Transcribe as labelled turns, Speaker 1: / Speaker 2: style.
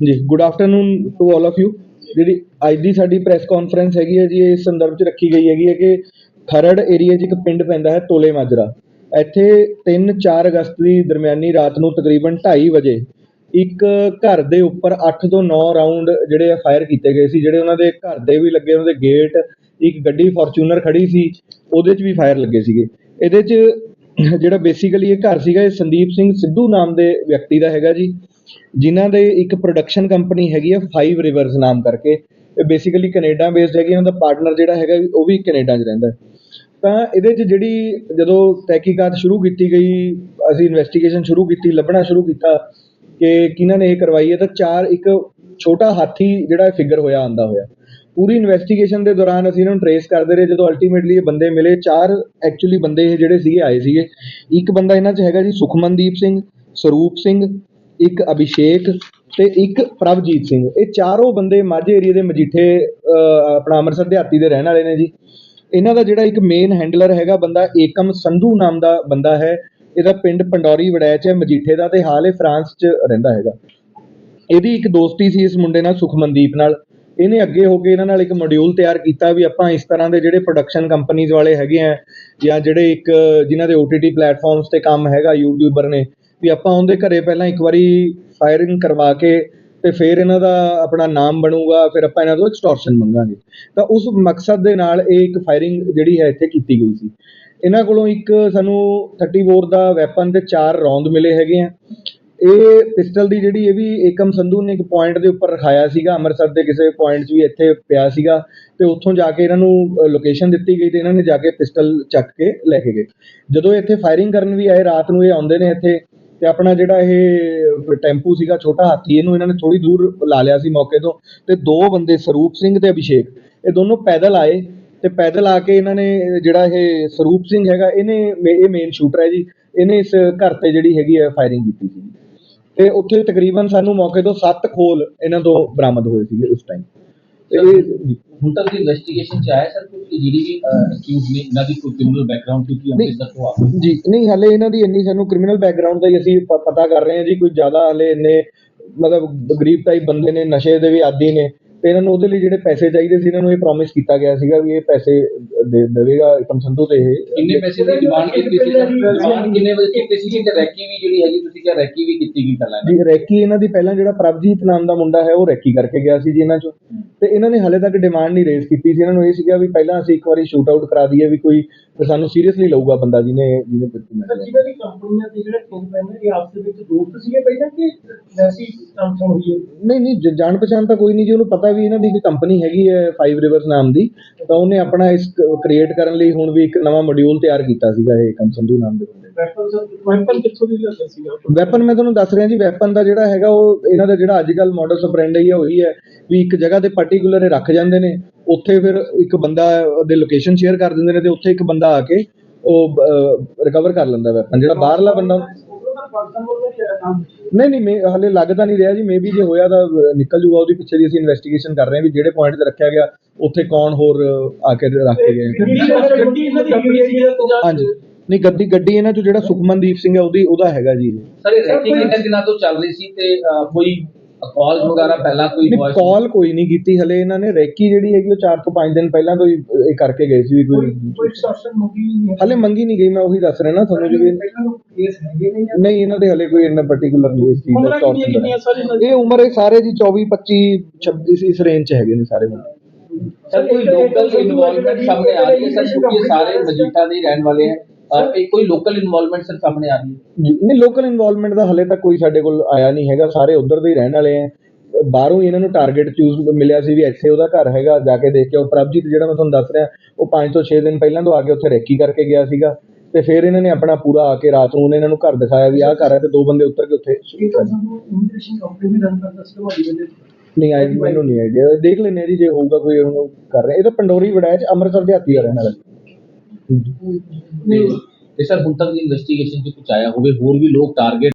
Speaker 1: ਜੀ। Good afternoon to all of you ਜਿਹੜੀ ਅੱਜ ਦੀ ਸਾਡੀ ਪ੍ਰੈਸ ਕਾਨਫਰੰਸ ਹੈਗੀ ਹੈ ਜੀ ਇਸ ਸੰਦਰਭ ਚ ਰੱਖੀ ਗਈ ਹੈਗੀ ਹੈ ਕਿ ਖਰੜ ਏਰੀਆ 'ਚ ਇੱਕ ਪਿੰਡ ਪੈਂਦਾ ਹੈ ਤੋਲੇ ਮਾਜਰਾ। ਇੱਥੇ 3-4 ਅਗਸਤ ਦੀ ਦਰਮਿਆਨੀ ਰਾਤ ਨੂੰ ਤਕਰੀਬਨ 2:30 ਵਜੇ ਇੱਕ ਘਰ ਦੇ ਉੱਪਰ 8 ਤੋਂ 9 ਰਾਉਂਡ ਜਿਹੜੇ ਫਾਇਰ ਕੀਤੇ ਗਏ ਸੀ, ਜਿਹੜੇ ਉਹਨਾਂ ਦੇ ਘਰ ਦੇ ਵੀ ਲੱਗੇ, ਉਹਨਾਂ ਦੇ ਗੇਟ ਇੱਕ ਗੱਡੀ ਫੋਰਚੂਨਰ ਖੜੀ ਸੀ, ਉਹਦੇ 'ਚ ਵੀ ਫਾਇਰ ਲੱਗੇ ਸੀਗੇ। ਇਹਦੇ 'ਚ ਜਿਹੜਾ ਬੇਸਿਕਲੀ ਇਹ ਘਰ ਸੀਗਾ, ਇਹ ਸੰਦੀਪ ਸਿੰਘ ਸਿੱਧੂ ਨਾਮ ਦੇ ਵਿਅਕਤੀ ਦਾ ਹੈਗਾ ਜੀ। ਜਿਨ੍ਹਾਂ ਦੇ ਇੱਕ ਪ੍ਰੋਡਕਸ਼ਨ ਕੰਪਨੀ ਹੈਗੀ ਆ ਫਾਈਵ ਰਿਵਰਸ ਨਾਮ ਕਰਕੇ। ਇਹ ਬੇਸਿਕਲੀ ਕੈਨੇਡਾ ਬੇਸਡ ਹੈਗੀ ਉਹਨਾਂ ਦਾ ਪਾਰਟਨਰ ਜਿਹੜਾ ਹੈਗਾ ਉਹ ਵੀ ਕੈਨੇਡਾ 'ਚ ਰਹਿੰਦਾ। ਤਾਂ ਇਹਦੇ 'ਚ ਜਿਹੜੀ ਜਦੋਂ ਤਹਿਕੀਕਾਤ ਸ਼ੁਰੂ ਕੀਤੀ ਗਈ, ਅਸੀਂ ਇਨਵੈਸਟੀਗੇਸ਼ਨ ਸ਼ੁਰੂ ਕੀਤੀ, ਲੱਭਣਾ ਸ਼ੁਰੂ ਕੀਤਾ ਕਿ ਕਿਹਨਾਂ ਨੇ ਇਹ ਕਰਵਾਈ ਹੈ, ਤਾਂ ਚਾਰ ਇੱਕ ਛੋਟਾ ਹਾਥੀ ਜਿਹੜਾ ਫਿਗਰ ਹੋਇਆ ਆਂਦਾ ਹੋਇਆ। ਪੂਰੀ ਇਨਵੈਸਟੀਗੇਸ਼ਨ ਦੇ ਦੌਰਾਨ ਅਸੀਂ ਇਹਨਾਂ ਨੂੰ ਟਰੇਸ ਕਰਦੇ ਰਹੇ, ਜਦੋਂ ਅਲਟੀਮੇਟਲੀ ਇਹ ਬੰਦੇ ਮਿਲੇ, ਚਾਰ ਐਕਚੁਅਲੀ ਬੰਦੇ ਇਹ ਜਿਹੜੇ ਸੀਗੇ, ਆਏ ਸੀਗੇ। ਇੱਕ ਬੰਦਾ ਇਹਨਾਂ 'ਚ ਹੈਗਾ ਜੀ, ਸੁਖਮਨਦੀਪ ਸਿੰਘ, ਸਰੂਪ ਸਿੰਘ ਇੱਕ ਅਭਿਸ਼ੇਕ ਅਤੇ ਇੱਕ ਪ੍ਰਭਜੀਤ ਸਿੰਘ। ਇਹ ਚਾਰੋਂ ਬੰਦੇ ਮਾਝੇ ਏਰੀਏ ਦੇ ਮਜੀਠੇ ਆਪਣਾ ਅੰਮ੍ਰਿਤਸਰ ਦਿਹਾਤੀ ਦੇ ਰਹਿਣ ਵਾਲੇ ਨੇ ਜੀ। ਇਹਨਾਂ ਦਾ ਜਿਹੜਾ ਇੱਕ ਮੇਨ ਹੈਂਡਲਰ ਹੈਗਾ ਬੰਦਾ, ਏਕਮ ਸੰਧੂ ਨਾਮ ਦਾ ਬੰਦਾ ਹੈ। ਇਹਦਾ ਪਿੰਡ ਪੰਡੌਰੀ ਵੜੈਚ ਹੈ, ਮਜੀਠੇ ਦਾ ਤੇ ਹਾਲ ਇਹ ਫਰਾਂਸ 'ਚ ਰਹਿੰਦਾ ਹੈਗਾ। ਇਹਦੀ ਇੱਕ ਦੋਸਤੀ ਸੀ ਇਸ ਮੁੰਡੇ ਨਾਲ, ਸੁਖਮਨਦੀਪ ਨਾਲ। ਇਹਨੇ ਅੱਗੇ ਹੋ ਕੇ ਇਹਨਾਂ ਨਾਲ ਇੱਕ ਮੋਡਿਊਲ ਤਿਆਰ ਕੀਤਾ ਵੀ ਆਪਾਂ ਇਸ ਤਰ੍ਹਾਂ ਦੇ ਜਿਹੜੇ ਪ੍ਰੋਡਕਸ਼ਨ ਕੰਪਨੀਆਂ ਵਾਲੇ ਹੈਗੇ ਆ ਜਾਂ ਜਿਹੜੇ ਇੱਕ, ਜਿਨ੍ਹਾਂ ਦੇ OTT ਪਲੇਟਫਾਰਮਸ ਤੇ ਕੰਮ ਹੈਗਾ ਯੂਟਿਊਬਰ ਨੇ ਵੀ ਆਪਾਂ ਉਹਦੇ ਘਰੇ ਪਹਿਲਾਂ ਇੱਕ ਵਾਰੀ ਫਾਇਰਿੰਗ ਕਰਵਾ ਕੇ ਅਤੇ ਫਿਰ ਇਹਨਾਂ ਦਾ ਆਪਣਾ ਨਾਮ ਬਣੂਗਾ, ਫਿਰ ਆਪਾਂ ਇਹਨਾਂ ਤੋਂ ਐਕਸਟੋਰਸ਼ਨ ਮੰਗਾਂਗੇ। ਤਾਂ ਉਸ ਮਕਸਦ ਦੇ ਨਾਲ ਇਹ ਇੱਕ ਫਾਇਰਿੰਗ ਜਿਹੜੀ ਹੈ ਇੱਥੇ ਕੀਤੀ ਗਈ ਸੀ। ਇਹਨਾਂ ਕੋਲੋਂ ਇੱਕ ਸਾਨੂੰ 30 ਬੋਰ ਦਾ ਵੈਪਨ ਤੇ ਚਾਰ ਰੌਂਦ ਮਿਲੇ ਹੈਗੇ ਆ। ਇਹ ਪਿਸਟਲ ਦੀ ਜਿਹੜੀ ਇਹ ਵੀ ਏਕਮ ਸੰਧੂ ਨੇ ਇੱਕ ਪੁਆਇੰਟ ਦੇ ਉੱਪਰ ਰਖਾਇਆ ਸੀਗਾ, ਅੰਮ੍ਰਿਤਸਰ ਦੇ ਕਿਸੇ ਪੁਆਇੰਟ 'ਚ ਵੀ ਇੱਥੇ ਪਿਆ ਸੀਗਾ ਤੇ ਉੱਥੋਂ ਜਾ ਕੇ ਇਹਨਾਂ ਨੂੰ ਲੋਕੇਸ਼ਨ ਦਿੱਤੀ ਗਈ ਤੇ ਇਹਨਾਂ ਨੇ ਜਾ ਕੇ ਪਿਸਟਲ ਚੱਕ ਕੇ ਲੈ ਕੇ ਗਏ। ਜਦੋਂ ਇੱਥੇ ਫਾਇਰਿੰਗ ਕਰਨ ਵੀ ਆਏ, ਰਾਤ ਨੂੰ ਇਹ ਆਉਂਦੇ ਨੇ ਇੱਥੇ ਤੇ ਆਪਣਾ ਜਿਹੜਾ ਇਹ ਟੈਂਪੂ ਸੀਗਾ, ਛੋਟਾ ਹਾਥੀ, ਇਹਨੂੰ ਇਹਨਾਂ ਨੇ ਥੋੜੀ ਦੂਰ ਲਾ ਲਿਆ ਸੀ ਮੌਕੇ ਤੋਂ। ਤੇ ਦੋ ਬੰਦੇ, ਸਰੂਪ ਸਿੰਘ ਤੇ ਅਭਿਸ਼ੇਕ, ਇਹ ਦੋਨੋਂ ਪੈਦਲ ਆਏ ਤੇ ਪੈਦਲ ਆ ਕੇ ਇਹਨਾਂ ਨੇ ਜਿਹੜਾ ਇਹ ਸਰੂਪ ਸਿੰਘ ਹੈਗਾ, ਇਹਨੇ ਇਹ ਮੇਨ ਸ਼ੂਟਰ ਹੈ ਜੀ। ਇਹਨੇ ਇਸ ਘਰ ਤੇ ਜਿਹੜੀ ਹੈਗੀ ਹੈ ਫਾਇਰਿੰਗ ਕੀਤੀ ਸੀ। ਤੇ ਉੱਥੇ ਤਕਰੀਬਨ ਸਾਨੂੰ ਮੌਕੇ ਤੋਂ 7 ਖੋਲ ਇਹਨਾਂ ਤੋਂ ਬਰਾਮਦ ਹੋਏ ਸੀਗੇ ਉਸ ਟਾਈਮ ਤੇ
Speaker 2: ਹੁਣ ਤੱਕ ਦੀ ਇਨਵੈਸਟੀਗੇਸ਼ਨ ਚ ਆਇਆ ਸਰ ਕਿ ਜਿਹੜੀ ਵੀ ਅਕਿਊਜ਼ ਨੇ ਇਹਨਾਂ ਦੀ ਕੋਈ ਕ੍ਰਿਮੀਨਲ ਬੈਕਗ੍ਰਾਉਂਡ ਕਿਉਂਕਿ ਅੰਮ੍ਰਿਤਸਰ ਤੋਂ ਆ
Speaker 1: ਜੀ, ਨਹੀਂ, ਹਲੇ ਇਹਨਾਂ ਦੀ ਇੰਨੀ ਸਾਨੂੰ ਕ੍ਰਿਮੀਨਲ ਬੈਕਗ੍ਰਾਉਂਡ ਦਾ ਹੀ ਅਸੀਂ ਪ- ਪਤਾ ਕਰ ਰਹੇ ਹਾਂ ਜੀ, ਕੋਈ ਜ਼ਿਆਦਾ ਹਲੇ ਇੰਨੇ ਮਤਲਬ ਗਰੀਬ ਟਾਈਪ ਬੰਦੇ ਨੇ, ਨਸ਼ੇ ਦੇ ਵੀ ਆਦੀ ਨੇ ਤੇ ਇਹਨਾਂ ਨੂੰ ਉਹਦੇ ਲਈ ਜਿਹੜੇ ਪੈਸੇ ਚਾਹੀਦੇ ਸੀ ਇਹਨਾਂ ਨੂੰ ਇਹ ਪ੍ਰੋਮਿਸ ਕੀਤਾ ਗਿਆ ਸੀਗਾ ਵੀ ਇਹ ਪੈਸੇ ਦੇ ਦੇਵੇਗਾ ਏਕਮ ਸੰਧੂ ਤੇ ਇਹ
Speaker 2: ਕਿੰਨੇ ਪੈਸੇ ਦੀ ਡਿਮਾਂਡ ਕੀਤੀ ਸੀ? ਡਿਮਾਂਡ ਕਿੰਨੇ ਵਜੇ ਕੀਤੀ ਸੀ? ਤੇ ਰੈਕੀ ਵੀ ਜਿਹੜੀ ਹੈਗੀ ਤੁਸੀਂ ਕਿਹਾ ਰੈਕੀ ਵੀ ਕੀਤੀ ਗਈ ਪਹਿਲਾਂ
Speaker 1: ਜੀ ਰੈਕੀ ਇਹਨਾਂ ਦੀ ਪਹਿਲਾਂ ਜਿਹੜਾ ਪ੍ਰਭਜੀਤ ਨਾਮ ਦਾ ਮੁੰਡਾ ਹੈ ਉਹ ਰੈਕੀ ਕਰਕੇ ਗਿਆ ਸੀ ਜੀ ਇਹਨਾਂ ਚੋਂ। ਤੇ ਇਹਨਾਂ ਨੇ ਹਲੇ ਤੱਕ ਡਿਮਾਂਡ ਨਹੀਂ ਰੇਜ਼ ਕੀਤੀ ਸੀ। ਇਹਨਾਂ ਨੂੰ ਇਹ ਸੀਗਾ ਵੀ ਪਹਿਲਾਂ ਅਸੀਂ ਇੱਕ ਵਾਰੀ ਸ਼ੂਟ ਆਊਟ ਕਰਾ ਦਈਏ ਵੀ ਕੋਈ ਸਾਨੂੰ ਸੀਰੀਅਸਲੀ ਲਊਗਾ ਬੰਦਾ ਜਿਹਨੇ ਜਿਹਨੇ ਪਿੱਛੇ
Speaker 3: ਸਰ ਜਿਹਨਾਂ ਦੀ ਕੰਪਨੀਆਂ ਤੇ ਜਿਹੜੇ ਟੀਮ ਮੈਂਬਰ ਇਹ ਆਪਸ ਵਿੱਚ ਦੋਸਤ ਸੀਗੇ ਪਹਿਲਾਂ ਕਿ ਵੈਸੀ ਕੰਪਨੀ ਹੋਈ
Speaker 1: ਨਹੀਂ ਨਹੀਂ ਜਾਣ ਪਛਾਣ ਤਾਂ ਕੋਈ ਨਹੀਂ ਜੀ ਉਹਨੂੰ ਪਤਾ ਵੀ ਇਹਨਾਂ ਦੀ ਇੱਕ ਕੰਪਨੀ ਹੈਗੀ ਹੈ 5 ਰਿਵਰਸ ਨਾਮ ਦੀ ਤਾਂ ਉਹਨੇ ਆਪਣਾ ਇਸ ਕ੍ਰੀਏਟ ਕਰਨ ਲਈ ਹੁਣ ਵੀ ਇੱਕ ਨਵਾਂ ਮੋਡਿਊਲ ਤਿਆਰ ਕੀਤਾ ਸੀਗਾ ਇਹ ਏਕਮ ਸੰਧੂ ਨਾਮ ਦੇ ਬੰਦੇ।
Speaker 3: ਵੈਪਨ ਸਰ ਵੈਪਨ ਕਿੱਥੋਂ ਦੀ ਲਿਆਂਦਾ ਸੀਗਾ
Speaker 1: ਵੈਪਨ ਮੈਂ ਤੁਹਾਨੂੰ ਦੱਸ ਰਿਹਾ ਜੀ ਵੈਪਨ ਦਾ ਜਿਹੜਾ ਹੈਗਾ ਉਹ ਇਹਨਾਂ ਦਾ ਜਿਹੜਾ ਅੱਜ ਕੱਲ ਮਾਡਲ ਸਪਰੈਂਡ ਹੈ ਉਹੀ ਹੈ ਵੀ ਇੱਕ ਜਗ੍ਹਾ ਤੇ ਪਾਰਟਿਕੂਲਰ ਇਹ ਰੱਖ ਜਾਂਦੇ ਨੇ ਉੱਥੇ ਫਿਰ ਇੱਕ ਬੰਦਾ ਉਹਦੇ ਲੋਕੇਸ਼ਨ ਸ਼ੇਅਰ ਕਰ ਦਿੰਦੇ ਨੇ ਤੇ ਉੱਥੇ ਇੱਕ ਬੰਦਾ ਆ ਕੇ ਉਹ ਰਿਕਵਰ ਕਰ ਲੈਂਦਾ ਵੈਪਨ ਜਿਹੜਾ ਬਾਹਰਲਾ ਬੰਦਾ ਨਹੀਂ ਨਹੀਂ ਮੈਂ ਹਲੇ ਲੱਗਦਾ ਨਹੀਂ ਰਿਹਾ ਜੀ। ਮੇਬੀ ਜੇ ਹੋਇਆ ਤਾਂ ਨਿਕਲ ਜੂਗਾ। ਉਹਦੀ ਪਿੱਛੇ ਦੀ ਅਸੀਂ ਇਨਵੈਸਟੀਗੇਸ਼ਨ ਕਰ ਰਹੇ ਹਾਂ ਵੀ ਜਿਹੜੇ ਪੁਆਇੰਟ ਤੇ ਰੱਖਿਆ ਗਿਆ ਉੱਥੇ ਕੌਣ ਹੋਰ ਆ ਕੇ ਰੱਖ ਕੇ ਗਏ।
Speaker 3: ਇਹਨਾਂ
Speaker 1: ਹਾਂਜੀ। ਨਹੀਂ ਗੱਡੀ ਗੱਡੀ ਇਹਨਾਂ ਚੋਂ ਜਿਹੜਾ ਸੁਖਮਨਦੀਪ ਸਿੰਘ ਹੈ ਉਹਦੀ ਉਹਦਾ ਹੈਗਾ ਜੀ।
Speaker 2: ਸਰ ਇਹ ਰੈਕੀ ਕਿੰਨੇ ਦਿਨਾਂ ਤੋਂ ਚੱਲ ਰਹੀ ਸੀ ਤੇ ਕੋਈ ਕਾਲ ਵਗੈਰਾ ਪਹਿਲਾਂ ਕੋਈ
Speaker 1: ਨਹੀਂ ਕਾਲ ਕੋਈ ਨਹੀਂ ਕੀਤੀ ਹਲੇ ਇਹਨਾਂ ਨੇ ਰੈਕੀ ਜਿਹੜੀ ਹੈਗੀ ਉਹ 4 ਤੋਂ 5 ਦਿਨ ਪਹਿਲਾਂ ਤੋਂ ਹੀ ਇਹ ਕਰਕੇ ਗਏ ਸੀ ਵੀ ਕੋਈ
Speaker 3: ਕੋਈ ਸਟਾਰਸ਼ਨ ਮੁਕੀ ਨਹੀਂ
Speaker 1: ਹਲੇ ਮੰਗੀ ਨਹੀਂ ਗਈ ਮੈਂ ਉਹੀ ਦੱਸ ਰਿਹਾ ਨਾ ਤੁਹਾਨੂੰ ਜਿਵੇਂ
Speaker 3: ਕੇਸ ਹੈਗੇ ਨੇ ਜਾਂ
Speaker 1: ਨਹੀਂ ਇਹਨਾਂ ਦੇ ਹਲੇ ਕੋਈ ਇੰਨਾ ਪਾਰਟਿਕੂਲਰ ਨਹੀਂ ਇਸ ਚੀਜ਼ ਦਾ
Speaker 3: ਇਹਨਾਂ
Speaker 1: ਹੈ। ਇਹ ਉਮਰ ਇਹ ਸਾਰੇ ਜੀ 24 25 26 ਇਸ ਰੇਂਜ ਚ ਹੈਗੇ ਨੇ ਸਾਰੇ ਬੰਦੇ।
Speaker 2: ਸਰ ਕੋਈ ਲੋਕਲ ਇਨਵੋਲਵਮੈਂਟ ਸਾਹਮਣੇ ਆ ਰਹੀ ਹੈ। ਸਰ ਕਿਉਂਕਿ ਇਹ ਸਾਰੇ ਮਜੀਠਾ ਦੇ ਹੀ ਰਹਿਣ ਵਾਲੇ ਹੈ। ਇਹ ਕੋਈ ਲੋਕਲ ਇਨਵੋਲਵਮੈਂਟ ਸਰ ਸਾਹਮਣੇ ਆ ਰਹੀ ਹੈ?
Speaker 1: ਜੀ, ਨਹੀਂ ਲੋਕਲ ਇਨਵੋਲਵਮੈਂਟ ਦਾ ਹਲੇ ਤੱਕ ਕੋਈ ਸਾਡੇ ਕੋਲ ਆਇਆ ਨਹੀਂ ਹੈਗਾ। ਸਾਰੇ ਉਧਰ ਦੇ ਹੀ ਰਹਿਣ ਵਾਲੇ ਆ। ਬਾਹਰੋਂ ਹੀ ਇਹਨਾਂ ਨੂੰ ਟਾਰਗੇਟ ਚੂਜ਼ ਮਿਲਿਆ ਸੀ ਵੀ ਇੱਥੇ ਉਹਦਾ ਘਰ ਹੈਗਾ ਜਾ ਕੇ ਦੇਖ ਕੇ ਉਹ ਪ੍ਰਭਜੀਤ ਜਿਹੜਾ ਮੈਂ ਤੁਹਾਨੂੰ ਦੱਸ ਰਿਹਾ ਉਹ 5 ਤੋਂ 6 ਦਿਨ ਪਹਿਲਾਂ ਤੋਂ ਆ ਕੇ ਉੱਥੇ ਰੈਕੀ ਕਰਕੇ ਗਿਆ ਸੀਗਾ। ਤੇ ਫਿਰ ਇਹਨਾਂ ਨੇ ਆਪਣਾ ਪੂਰਾ ਆ ਕੇ ਰਾਤ ਨੂੰ ਉਹਨੇ ਇਹਨਾਂ ਨੂੰ ਘਰ ਦਿਖਾਇਆ ਵੀ ਆਹ ਘਰ ਹੈ ਤੇ ਦੋ ਬੰਦੇ ਉੱਤਰ ਕੇ ਉੱਥੇ
Speaker 3: ਇਹ ਤਾਂ ਸਾਨੂੰ ਇਮੀਗ੍ਰੇਸ਼ਨ ਕੰਪਨੀ ਵੀ ਰਨ ਕਰਦਾ ਸੀ ਤੁਹਾਡੀ ਵੇਲੇ
Speaker 1: ਨਹੀਂ ਆਈ ਮੈਨੂੰ ਨਹੀਂ ਆਈਡੀਆ। ਦੇਖ ਲੈਨੇ ਜੀ ਜੇ ਹੋਊਗਾ ਕੋਈ ਉਹਨੂੰ ਕਰ ਰਹੇ। ਇਹ ਤਾਂ ਪੰਡੋਰੀ ਵੜਾਇਆ ਚ ਅੰਮ੍ਰਿਤਸਰ ਦੇ ਹੱਥੀ ਆ ਰਹਿਣ ਵਾਲਾ।
Speaker 2: ਤੇ ਤੇ ਸਰ ਹੁਣ ਤੱਕ ਇਨਵੈਸਟੀਗੇਸ਼ਨ ਚ ਕੁਝ ਆਇਆ ਹੋਵੇ ਹੋਰ ਵੀ ਲੋਕ ਟਾਰਗੇਟ